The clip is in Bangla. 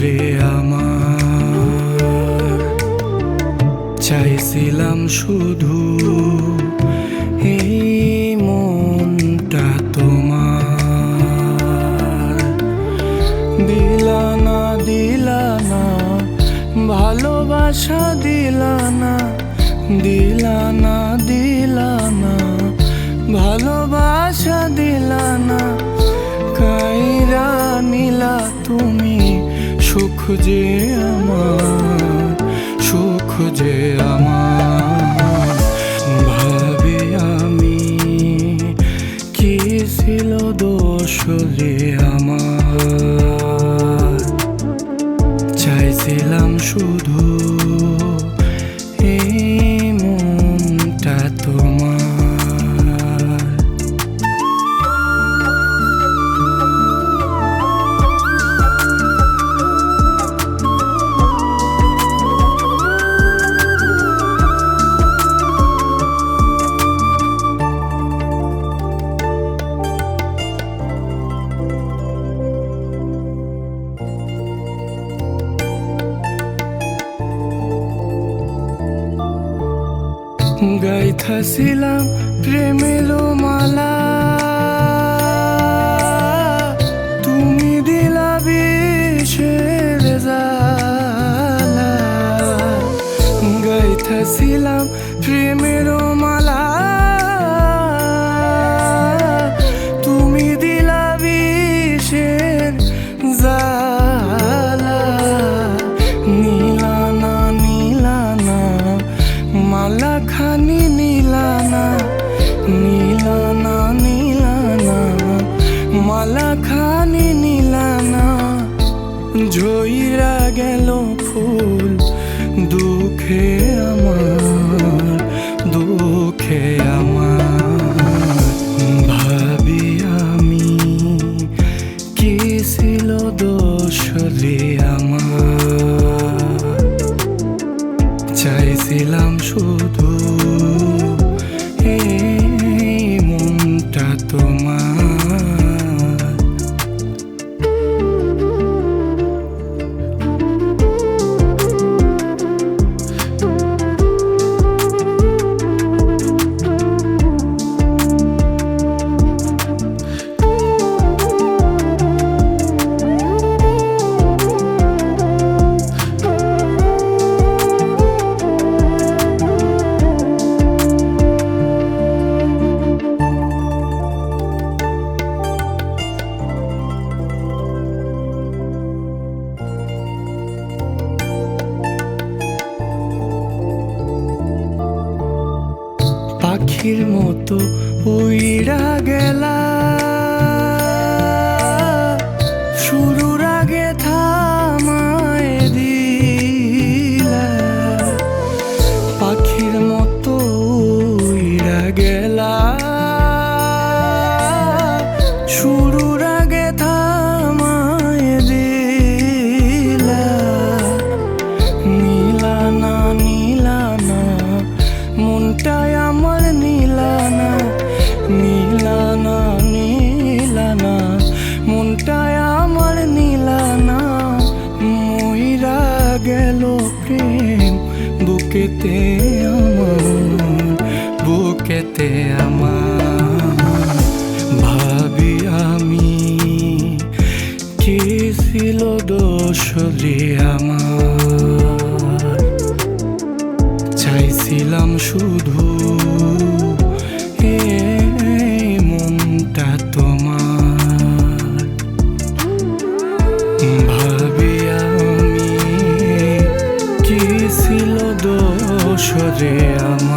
রে আমার চাইছিলাম শুধু এই মনটা তোমার। দিলা না দিলা না ভালোবাসা দিলানা দিলানা দিলা না দিলা না ভালোবাসা দিলা সুখ যে আমার, সুখ যে আমার। ভাবে আমি, কি ছিল দোষ যে আমার? চাইছিলাম শুধু গাইথাছিলাম প্রেমের মালা। তুমি দিলা বিষের জালা গাইথাছিলাম প্রেমের ঝইরা গেল ফুল, দুঃখে আমার দুঃখে আমার। ভাবি আমি, কি ছিল দোষরে আমার? চাইছিলাম শুধু পাখির মতো উইরা গেলা। বুকেতে আমার বুকেতে আমার। ভাবি আমি কি ছিল দোষ আমার? চাইছিলাম শুধু আমি কি ছিল দোষ রে আমার